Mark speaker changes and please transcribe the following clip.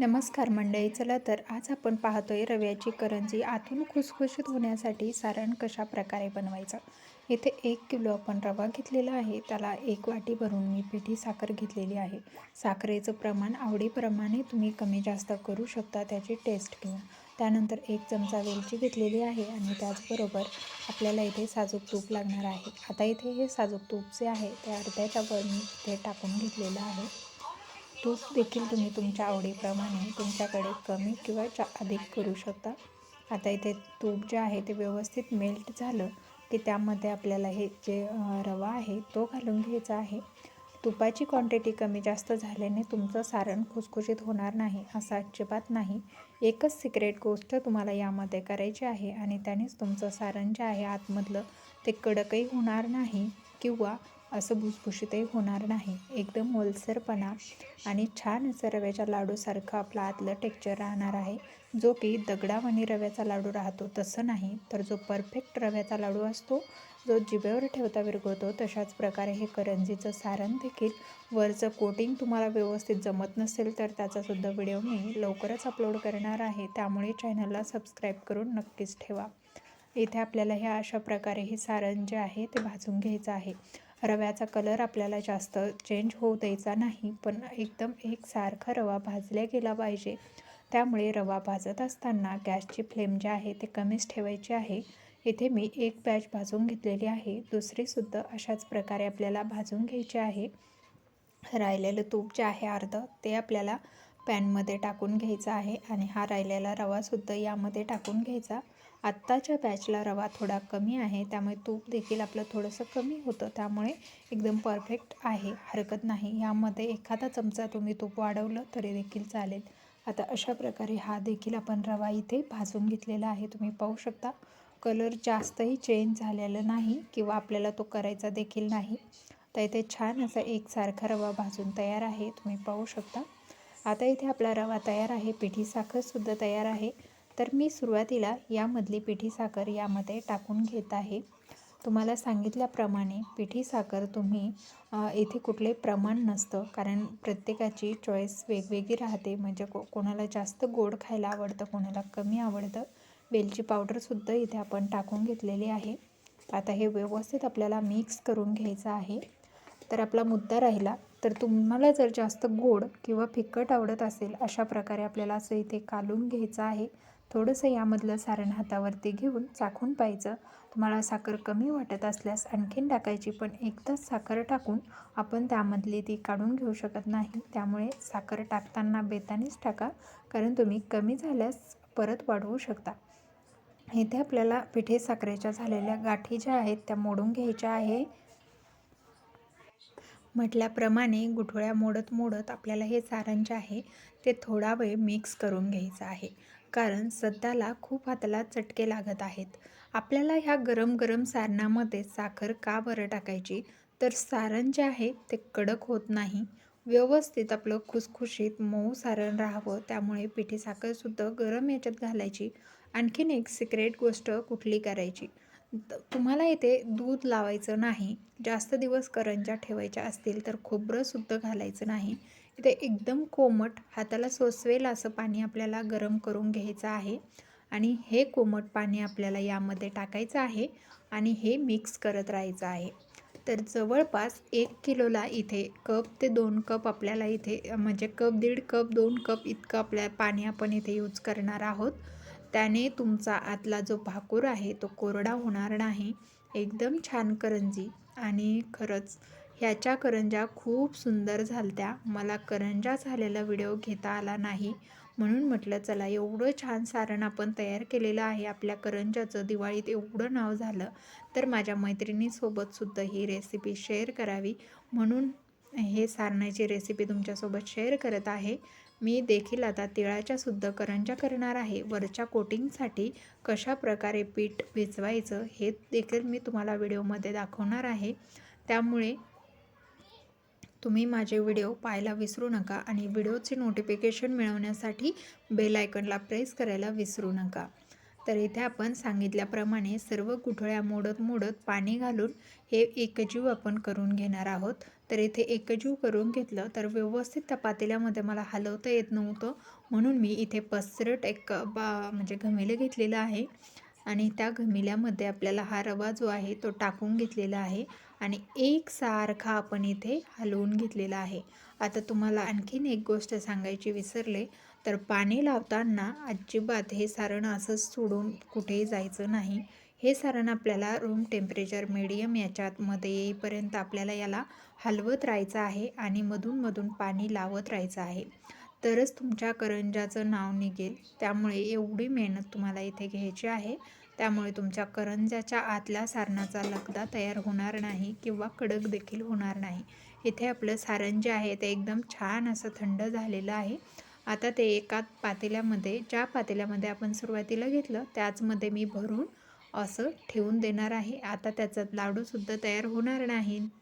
Speaker 1: नमस्कार मंडळी चला तर आज आपण पाहतोय रव्याची करंजी आतून खुसखुशीत होण्यासाठी सारण कशा प्रकारे बनवायचं? इथे एक किलो आपण रवा घेतलेला आहे. त्याला एक वाटी भरून मी पिठी साखर घेतलेली आहे. साखरेचं प्रमाण आवडीप्रमाणे तुम्ही कमी जास्त करू शकता त्याची टेस्ट घेऊन. त्यानंतर एक चमचा वेलची घेतलेली आहे आणि त्याचबरोबर आपल्याला इथे साजूक तूप लागणार आहे. आता इथे हे साजूक तूप जे आहे ते अर्ध्याच्या वर मी इथे टाकून घेतलेलं आहे. तूप देखील तुम्ही तुमच्या आवडीप्रमाणे तुमच्याकडे कमी किंवा चा अधिक करू शकता. आता इथे तूप जे आहे ते व्यवस्थित मेल्ट झालं की त्यामध्ये आपल्याला हे जे रवा आहे तो घालून घ्यायचा आहे. तुपाची क्वांटिटी कमी जास्त झाल्याने तुमचं सारण खुसखुशीत होणार नाही असं अजिबात नाही. एकच सिक्रेट गोष्ट तुम्हाला यामध्ये करायची आहे आणि त्यानेच तुमचं सारण जे आहे आतमधलं ते कडकही होणार नाही किंवा असं भुसभुशीतही होणार नाही. एकदम ओलसरपणा आणि छान असं रव्याच्या लाडूसारखं आपलं आतलं टेक्चर राहणार आहे. जो की दगडावानी रव्याचा लाडू राहतो तसं नाही तर जो परफेक्ट रव्याचा लाडू असतो जो जिभेवर ठेवता विरघळतो तशाच प्रकारे हे करंजीचं सारण देखील वरचं कोटिंग तुम्हाला व्यवस्थित जमत नसेल तर त्याचासुद्धा व्हिडिओ मी लवकरच अपलोड करणार आहे. त्यामुळे चॅनलला सबस्क्राईब करून नक्कीच ठेवा. इथे आपल्याला हे अशा प्रकारे हे सारण जे आहे ते भाजून घ्यायचं आहे. रव्याचा कलर आपल्याला जास्त चेंज होऊ द्यायचा नाही पण एकदम एकसारखा रवा भाजला गेला पाहिजे. त्यामुळे रवा भाजत असताना गॅसची फ्लेम जी आहे ते कमीच ठेवायची आहे. इथे मी एक बॅच भाजून घेतलेली आहे. दुसरीसुद्धा अशाच प्रकारे आपल्याला भाजून घ्यायची आहे. राहिलेलं तूप जे आहे अर्धं ते आपल्याला पॅनमध्ये टाकून घ्यायचं आहे आणि हा राहिलेला रवासुद्धा यामध्ये टाकून घ्यायचा. आत्ताच्या बॅचला रवा थोडा कमी आहे त्यामुळे तूप देखील आपलं थोडंसं कमी होतं. त्यामुळे एकदम परफेक्ट आहे हरकत नाही. यामध्ये एखादा चमचा तुम्ही तूप वाढवलं तरी देखील चालेल. आता अशा प्रकारे हा देखील आपण रवा इथे भाजून घेतलेला आहे. तुम्ही पाहू शकता कलर जास्तही चेंज झालेला नाही किंवा आपल्याला तो करायचा देखील नाही. तर इथे छान असा एकसारखा रवा भाजून तयार आहे. तुम्ही पाहू शकता. आता इथे आपला रवा तयार आहे. पिठी साखरसुद्धा तयार आहे. तर मी सुरुवातीला यामधली पिठी साखर यामध्ये टाकून घेत आहे. तुम्हाला सांगितल्याप्रमाणे पिठी साखर तुम्ही इथे कुठले प्रमाण नसतं कारण प्रत्येकाची चॉईस वेगवेगळी राहते. म्हणजे को कोणाला जास्त गोड खायला आवडतं कोणाला कमी आवडतं. वेलची पावडरसुद्धा इथे आपण टाकून घेतलेली आहे. आता हे व्यवस्थित आपल्याला मिक्स करून घ्यायचं आहे. तर आपला मुद्दा राहिला तर तुम्हाला जर जास्त गोड किंवा फिकट आवडत असेल अशा प्रकारे आपल्याला असं इथे कालून घ्यायचं आहे. थोडंसं यामधलं सारण हातावरती घेऊन चाखून पाहायचं. तुम्हाला साखर कमी वाटत असल्यास आणखीन टाकायची पण एकदाच साखर टाकून आपण त्यामधली ती काढून घेऊ शकत नाही. त्यामुळे साखर टाकताना बेतानीच टाका कारण तुम्ही कमी झाल्यास परत वाढवू शकता. इथे आपल्याला पिठे साखरेच्या झालेल्या गाठी ज्या आहेत त्या मोडून घ्यायच्या आहे. म्हटल्याप्रमाणे गुठळ्या मोडत मोडत आपल्याला हे सारण जे आहे ते थोडा वेळ मिक्स करून घ्यायचं आहे. कारण सध्याला खूप हाताला चटके लागत आहेत. आपल्याला ह्या गरम गरम सारणामध्ये साखर का बरं टाकायची? तर सारण जे आहे ते कडक होत नाही. व्यवस्थित आपलं खुसखुशीत मऊ सारण राहावं त्यामुळे पिठी साखरसुद्धा गरम याच्यात घालायची. आणखीन एक सिक्रेट गोष्ट कुठली करायची? तुम्हाला इथे दूध लावायचं नाही जास्त दिवस करंजा ठेवायच्या असतील तर खोबरंसुद्धा घालायचं नाही. इथे एकदम कोमट हाताला सोसवेल असं पाणी आपल्याला गरम करून घ्यायचं आहे. आणि हे कोमट पाणी आपल्याला यामध्ये टाकायचं आहे आणि हे मिक्स करत राहायचं आहे. तर जवळपास एक किलोला इथे कप ते दोन कप आपल्याला इथे म्हणजे कप दीड कप दोन कप इतकं आपल्या पाणी आपण इथे यूज करणार आहोत. त्याने तुमचा आतला जो भाकूर आहे तो कोरडा होणार नाही. एकदम छान करंजी. आणि खरंच ह्याच्या करंजा खूप सुंदर झालत्या. मला करंजा झालेला व्हिडिओ घेता आला नाही. म्हणून म्हटलं चला एवढं छान सारण आपण तयार केलेलं आहे आपल्या करंजाचं दिवाळीत एवढं नाव झालं तर माझ्या मैत्रिणीसोबतसुद्धा ही रेसिपी शेअर करावी. म्हणून हे सारणाची रेसिपी तुमच्यासोबत शेअर करत आहे. मी देखील आता तिळाच्या सुद्धा करंजा करणार आहे. वरच्या कोटिंगसाठी कशा प्रकारे पीठ भिजवायचं हे देखील मी तुम्हाला व्हिडिओमध्ये दाखवणार आहे. त्यामुळे तुम्ही माझे व्हिडिओ पाहायला विसरू नका आणि व्हिडिओचे नोटिफिकेशन मिळवण्यासाठी बेल आयकनला प्रेस करायला विसरू नका. तर इथे आपण सांगितल्याप्रमाणे सर्व गुठळ्या मोडत मोडत पाणी घालून हे एकजीव आपण करून घेणार आहोत. तर इथे एकजीव करून घेतलं तर व्यवस्थित त्या पातेल्यामध्ये मला हलवता येत नव्हतं. म्हणून मी इथे पसरट एक बा म्हणजे घमेलं घेतलेलं आहे. आणि त्या घमिल्यामध्ये आपल्याला हा रवा जो आहे तो टाकून घेतलेला आहे. आणि एकसारखा आपण इथे हलवून घेतलेला आहे. आता तुम्हाला आणखीन एक गोष्ट सांगायची विसरले तर पाणी लावताना अजिबात हे सारण असंच सोडून कुठेही जायचं नाही. हे सारण आपल्याला रूम टेम्परेचर मीडियम याच्यामध्ये येईपर्यंत आपल्याला याला हलवत राहायचं आहे आणि मधून पाणी लावत राहायचं आहे. तरच तुमच्या करंजाचं नाव निघेल. त्यामुळे एवढी मेहनत तुम्हाला इथे घ्यायची आहे. त्यामुळे तुमच्या करंजाच्या आतल्या सारणाचा लगदा तयार होणार नाही किंवा कडक देखील होणार नाही. इथे आपलं सारण जे आहे ते एकदम छान असं थंड झालेलं आहे. आता ते एका पातेल्यामध्ये ज्या पातेल्यामध्ये आपण सुरुवातीला घेतलं त्याचमध्ये मी भरून असं ठेवून देणार आहे. आता त्याचा लाडूसुद्धा तयार होणार नाही.